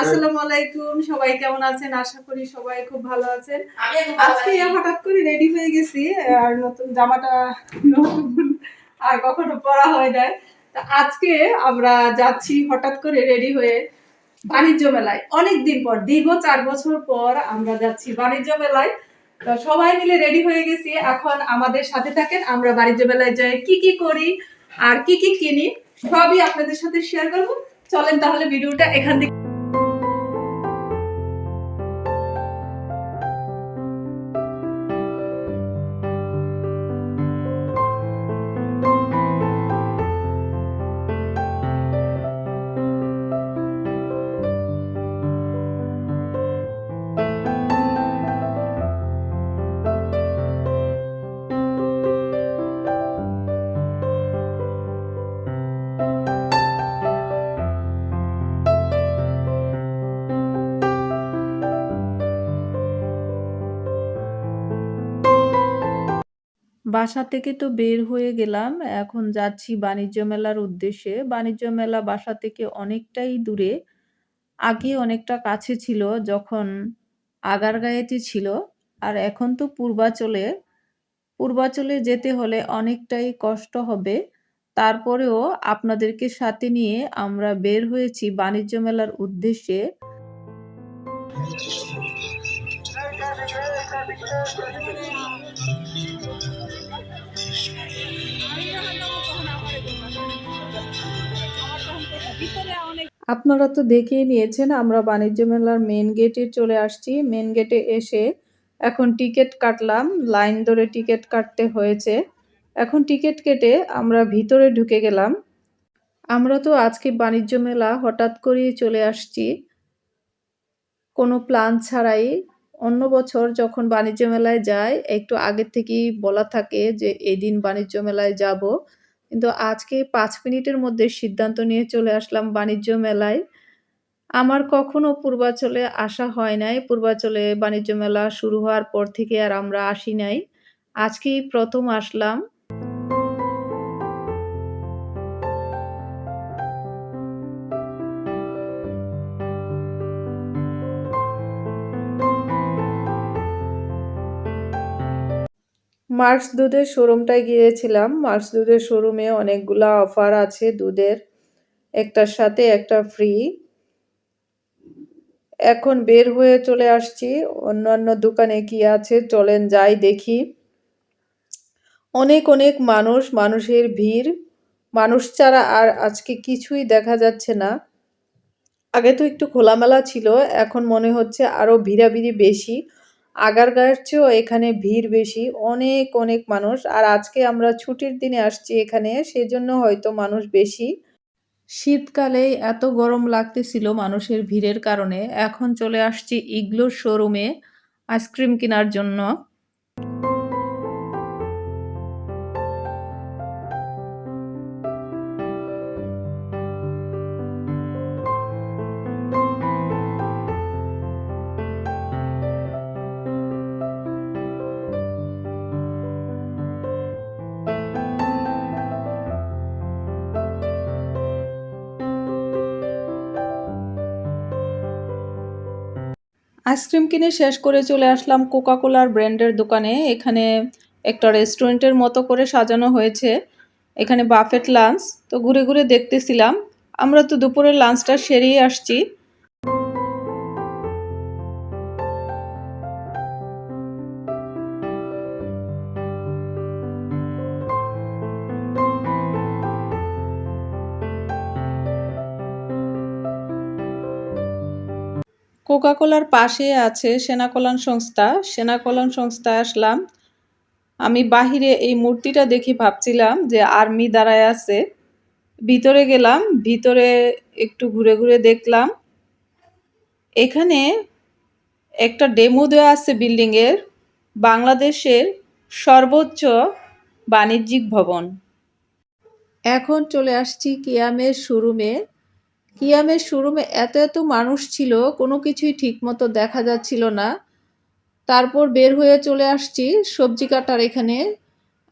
আসসালামু আলাইকুম সবাই কেমন আছেন? আশা করি সবাই খুব ভালো আছেন। আজকে হঠাৎ করে রেডি হয়ে গেছি আর নতুন জামাটা নতুন আর কখনো পরা হয় তা আজকে আমরা যাচ্ছি হঠাৎ করে রেডি হয়ে বাণিজ্য মেলায়। অনেক দিন পর দীর্ঘ চার বছর পর আমরা যাচ্ছি বাণিজ্য মেলায়। তো সবাই মিলে রেডি হয়ে গেছি। এখন আমাদের সাথে থাকেন আমরা বাণিজ্য মেলায় যাই কি কি করি আর কি কি কিনি সবই আপনাদের সাথে শেয়ার করব। চলেন তাহলে ভিডিওটা এখান থেকে বাসা থেকে তো বের হয়ে গেলাম। এখন যাচ্ছি বাণিজ্য মেলার উদ্দেশ্যে। বাণিজ্য মেলা বাসা থেকে অনেকটাই দূরে। আগে অনেকটা কাছে ছিল, যখন আগারগাঁওয়েতে ছিল। আর এখন তো পূর্বাচলে। পূর্বাচলে যেতে হলে অনেকটাই কষ্ট হবে। তারপরেও আপনাদেরকে সাথে নিয়ে আমরা বের হয়েছি বাণিজ্য মেলার উদ্দেশ্যে। আপনারা তো দেখেই নিয়েছেন, আমরা বাণিজ্য মেলার মেন গেটে চলে আসছি। মেন গেটে এসে এখন টিকিট কাটলাম। লাইন ধরে টিকিট কাটতে হয়েছে। এখন টিকিট কেটে আমরা ভিতরে ঢুকে গেলাম। আমরা তো আজকে বাণিজ্য মেলা হঠাৎ করেই চলে আসছি। কোনো প্ল্যান ছাড়াই। অন্য বছর যখন বাণিজ্য মেলায় যাই একটু আগের থেকেই বলা থাকে যে এদিন বাণিজ্য মেলায় যাব। কিন্তু আজকে পাঁচ মিনিটের মধ্যে সিদ্ধান্ত নিয়ে চলে আসলাম বাণিজ্য মেলায়। আমার কখনো পূর্বাচলে আসা হয় নাই। পূর্বাচলে বাণিজ্য মেলা শুরু হওয়ার পর থেকে আর আমরা আসি নাই। আজকেই প্রথম আসলাম। মার্স দুধের শোরুমটায় গিয়েছিলাম। মার্স দুধের শোরুমে অনেকগুলা অফার আছে দুধের। একটার সাথে একটা ফ্রি। এখন বের হয়ে চলে আসছি। অন্যান্য দোকানে কি আছে চলেন যাই দেখি। অনেক অনেক মানুষ, মানুষের ভিড়। মানুষ ছাড়া আর আজকে কিছুই দেখা যাচ্ছে না। আগে তো একটু খোলামেলা ছিল। এখন মনে হচ্ছে আরও ভিড়াভিড়ি বেশি। আগারগাঁওয়ের চেয়েও এখানে ভিড় বেশি। অনেক অনেক মানুষ। আর আজকে আমরা ছুটির দিনে আসছি এখানে, সেজন্য হয়তো মানুষ বেশি। শীতকালে এত গরম লাগতেছিল মানুষের ভিড়ের কারণে। এখন চলে আসছি ইগলোর শোরুমে আইসক্রিম কেনার জন্য। আইসক্রিম কিনে শেষ করে চলে আসলাম কোকা কোলার ব্র্যান্ডের দোকানে। এখানে একটা রেস্টুরেন্টের মতো করে সাজানো হয়েছে। এখানে বাফেট লাঞ্চ। তো ঘুরে ঘুরে দেখতেছিলাম। আমরা তো দুপুরের লাঞ্চটা সেরেই আসছি। কোকা কোলার পাশে আছে সেনা কল্যাণ সংস্থা। সেনা কল্যাণ সংস্থায় আসলাম। আমি বাহিরে এই মূর্তিটা দেখে ভাবছিলাম যে আর্মি দাঁড়ায় আছে। ভিতরে গেলাম। ভিতরে একটু ঘুরে ঘুরে দেখলাম। এখানে একটা ডেমো দেওয়া আছে বিল্ডিংয়ের, বাংলাদেশের সর্বোচ্চ বাণিজ্যিক ভবন। এখন চলে আসছি কিয়ামের শোরুমে। কিয়ামের শোরুমে এত এত মানুষ ছিল, কোনো কিছুই ঠিকমতো দেখা যাচ্ছিল না। তারপর বের হয়ে চলে আসছি সবজি কাটার এখানে।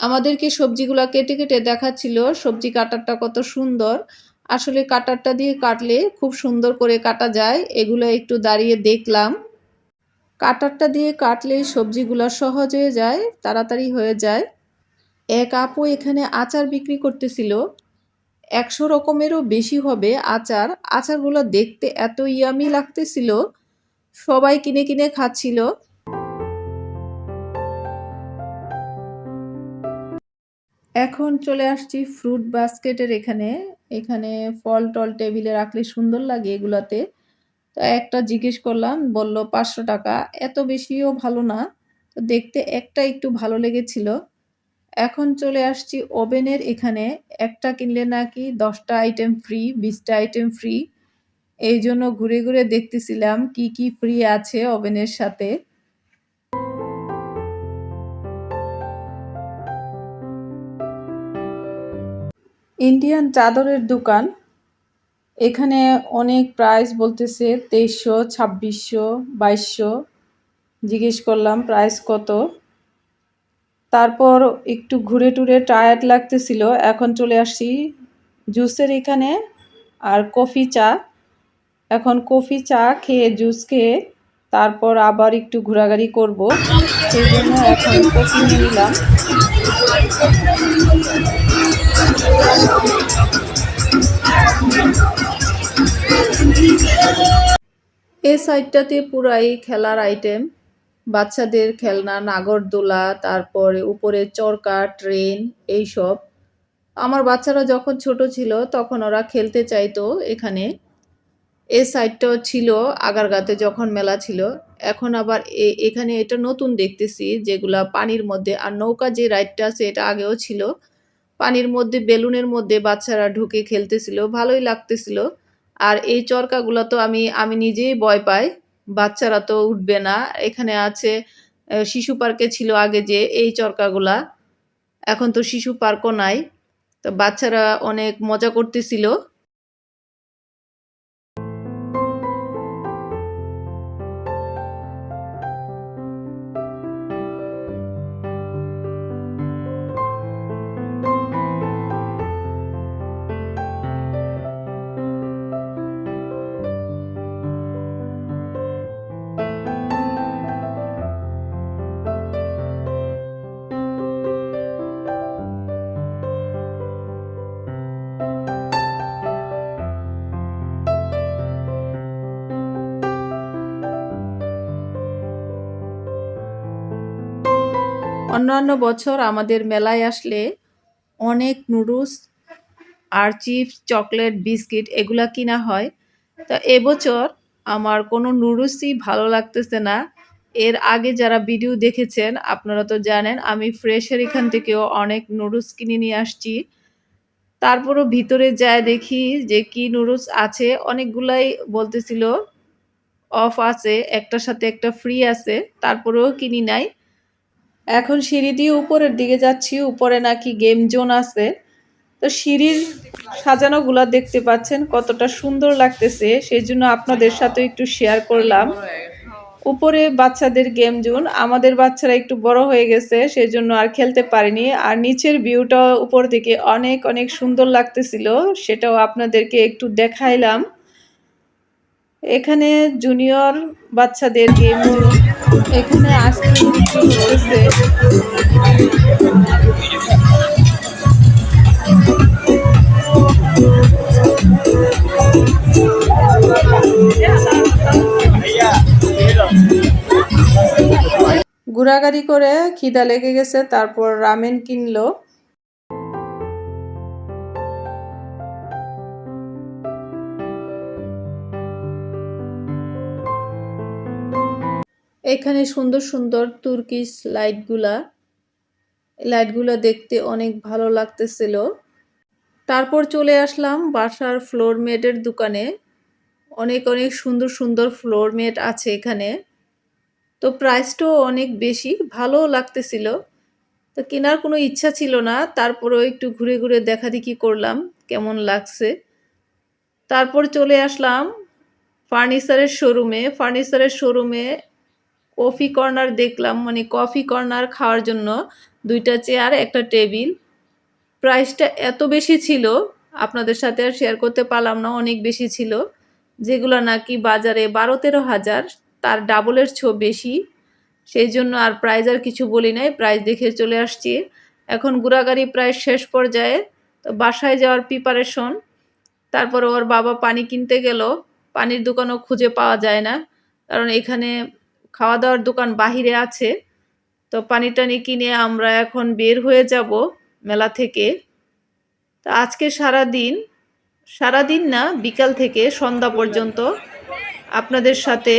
আমাদেরকে সবজিগুলো কেটে কেটে দেখাচ্ছিল, সবজি কাটারটা কত সুন্দর। আসলে কাটারটা দিয়ে কাটলে খুব সুন্দর করে কাটা যায়, এগুলো একটু দাঁড়িয়ে দেখলাম কাটারটা দিয়ে কাটলে সবজিগুলো সহজ হয়ে যায়, তাড়াতাড়ি হয়ে যায় এক আপু এখানে আচার বিক্রি করতেছিল একশো রকমেরও বেশি হবে আচার। আচারগুলো দেখতে এত ইয়ামি লাগতেছিল। সবাই কিনে কিনে খাচ্ছিল। এখন চলে আসছি ফ্রুট বাস্কেটের এখানে। এখানে ফল টল টেবিলে রাখলে সুন্দর লাগে এগুলাতে। তো একটা জিজ্ঞেস করলাম, বলল, পাঁচশো টাকা। এত বেশিও ভালো না। তো দেখতে একটা একটু ভালো লেগেছিল। এখন চলে আসছি ওভেনের এখানে। একটা কিনলে নাকি দশটা আইটেম ফ্রি বিশটা আইটেম ফ্রি এই জন্য ঘুরে ঘুরে দেখতেছিলাম কি কি ফ্রি আছে ওভেনের সাথে। ইন্ডিয়ান চাদরের দোকান। এখানে অনেক প্রাইস বলতেছে তেইশশো, ছাব্বিশশো, বাইশশো। জিজ্ঞেস করলাম প্রাইস কত। তারপর একটু ঘুরে টুরে টায়ার্ড লাগতেছিল। এখন চলে আসছি জুসের এখানে আর কফি চা। এখন কফি চা খেয়ে জুস খেয়ে তারপর আবার একটু ঘোরাঘুরি করব। সেই জন্য এখন কফি নিলাম। এই সাইডটাতে পুরাই খেলার আইটেম বাচ্চাদের খেলনা, নাগরদোলা, তারপরে উপরে চরকা, ট্রেন, এইসব। আমার বাচ্চারা যখন ছোট ছিল, তখন ওরা খেলতে চাইতো এখানে। এ সাইডটাও ছিল আগারগাতে যখন মেলা ছিল। এখন আবার এখানে এটা নতুন দেখতেছি, যেগুলা পানির মধ্যে আর নৌকা যে রাইডটা আছে, এটা আগেও ছিল। পানির মধ্যে, বেলুনের মধ্যে বাচ্চারা ঢুকে খেলতেছিল, ভালোই লাগতেছিল। আর এই চরকাগুলো তো আমি আমি নিজেই ভয় পাই। বাচ্চারা তো উঠবে না। এখানে আছে শিশু পার্কে ছিল আগে যে এই চরকাগুলা। এখন তো শিশু পার্কও নাই। তো বাচ্চারা অনেক মজা করতেছিল। অন্যান্য বছর আমাদের মেলায় আসলে অনেক নুডলস আর চিপস, চকলেট, বিস্কিট এগুলা কিনা হয়। তা এবছর আমার কোনো নুডলসই ভালো লাগতেছে না। এর আগে যারা ভিডিও দেখেছেন, আপনারা তো জানেন, আমি ফ্রেশের এখান থেকেও অনেক নুডলস কিনে নিয়ে আসছি। তারপরও ভিতরে যায় দেখি যে কি নুডলস আছে, অনেকগুলাই বলতেছিল, অফ আছে, একটার সাথে একটা ফ্রি আছে, তারপরেও কিনি নাই। এখন সিঁড়ি দিয়ে উপরের দিকে যাচ্ছি, উপরে নাকি গেম জোন আছে। তো সিঁড়ির সাজানোগুলা দেখতে পাচ্ছেন, কতটা সুন্দর লাগতেছে। সেই জন্য আপনাদের সাথে একটু শেয়ার করলাম। উপরে বাচ্চাদের গেম জোন, আমাদের বাচ্চারা একটু বড় হয়ে গেছে সেই জন্য আর খেলতে পারিনি। আর নিচের ভিউটা উপর থেকে অনেক অনেক সুন্দর লাগতেছিল, সেটাও আপনাদেরকে একটু দেখাইলাম। এখানে জুনিয়র বাচ্চাদের গেম এখানে আইসক্রিম বিক্রি ঘোরাগাড়ি করে খিদা লেগে গেছে, তারপর রামেন কিনলো। এখানে সুন্দর সুন্দর তুর্কিশ লাইটগুলা, লাইটগুলো দেখতে অনেক ভালো লাগতেছিল। তারপর চলে আসলাম বাসার ফ্লোর মেটের দোকানে। অনেক অনেক সুন্দর সুন্দর ফ্লোর মেট আছে এখানে। তো প্রাইসটাও অনেক বেশি ভালো লাগতেছিল। তো কেনার কোনো ইচ্ছা ছিল না, তারপরেও একটু ঘুরে ঘুরে দেখা দেখি করলাম কেমন লাগছে। তারপর চলে আসলাম ফার্নিচারের শোরুমে ফার্নিচারের শোরুমে কফি কর্নার দেখলাম মানে কফি কর্নার খাওয়ার জন্য দুইটা চেয়ার, একটা টেবিল। প্রাইসটা এত বেশি ছিল, আপনাদের সাথে আর শেয়ার করতে পারলাম না, অনেক বেশি ছিল। যেগুলো নাকি বাজারে বারো তেরো হাজার, তার ডাবলের ছো বেশি। সেই জন্য আর প্রাইজ আর কিছু বলি নাই প্রাইজ দেখে চলে আসছি। এখন ঘোরাগাড়ি প্রায় শেষ পর্যায়ে, তো বাসায় যাওয়ার প্রিপারেশন তারপর ওর বাবা পানি কিনতে গেল, পানির দোকানও খুঁজে পাওয়া যায় না, কারণ এখানে খাওয়া দাওয়ার দোকান বাহিরে আছে। তো পানি টানি কিনে আমরা এখন বের হয়ে যাব মেলা থেকে। তো আজকে সারা দিন সারা দিন না, বিকাল থেকে সন্ধ্যা পর্যন্ত আপনাদের সাথে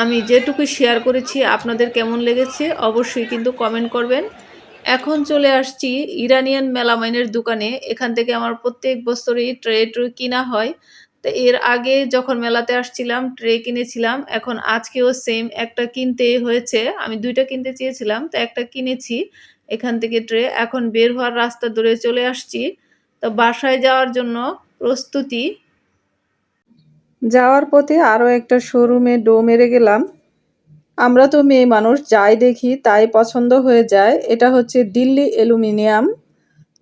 আমি যেটুকু শেয়ার করেছি, আপনাদের কেমন লেগেছে অবশ্যই কিন্তু কমেন্ট করবেন। এখন চলে আসছি ইরানিয়ান মেলামাইনের দোকানে। এখান থেকে আমার প্রত্যেক বছরই ট্রে কিনা হয়। তো এর আগে যখন মেলাতে আসছিলাম, ট্রে কিনেছিলাম, এখন আজকেও সেম একটা কিনতে হয়েছে। আমি দুইটা কিনতে চেয়েছিলাম, তো একটা কিনেছি, এখান থেকে ট্রে। এখন বের হওয়ার রাস্তা ধরে চলে আসছি। তো বাসায় যাওয়ার জন্য প্রস্তুতি। যাওয়ার পথে আরও একটা শোরুমে ডো মেরে গেলাম। আমরা তো মেয়ে মানুষ, যাই দেখি তাই পছন্দ হয়ে যায়। এটা হচ্ছে দিল্লি অ্যালুমিনিয়াম।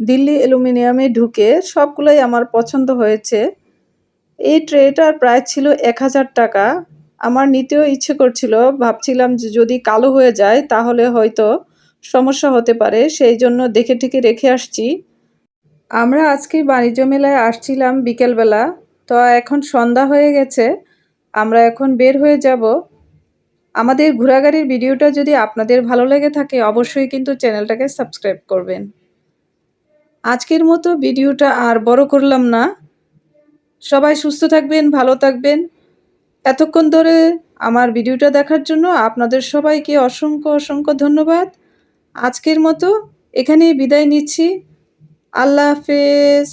দিল্লি অ্যালুমিনিয়ামে ঢুকে সবগুলোই আমার পছন্দ হয়েছে। এই ট্রেটার প্রাইস ছিল এক হাজার টাকা। আমার নিতেও ইচ্ছে করছিল, ভাবছিলাম যে যদি কালো হয়ে যায় তাহলে হয়তো সমস্যা হতে পারে, সেই জন্য দেখে ঠেকে রেখে আসছি। আমরা আজকে বাণিজ্য মেলায় আসছিলাম বিকেলবেলা, তো এখন সন্ধ্যা হয়ে গেছে, আমরা এখন বের হয়ে যাব। আমাদের ঘোরাগাড়ির ভিডিওটা যদি আপনাদের ভালো লেগে থাকে, অবশ্যই কিন্তু চ্যানেলটাকে সাবস্ক্রাইব করবেন। আজকের মতো ভিডিওটা আর বড় করলাম না। সবাই সুস্থ থাকবেন, ভালো থাকবেন। এতক্ষণ ধরে আমার ভিডিওটা দেখার জন্য আপনাদের সবাইকে অসংখ্য অসংখ্য ধন্যবাদ। আজকের মতো এখানেই বিদায় নিচ্ছি। আল্লাহ হাফেজ।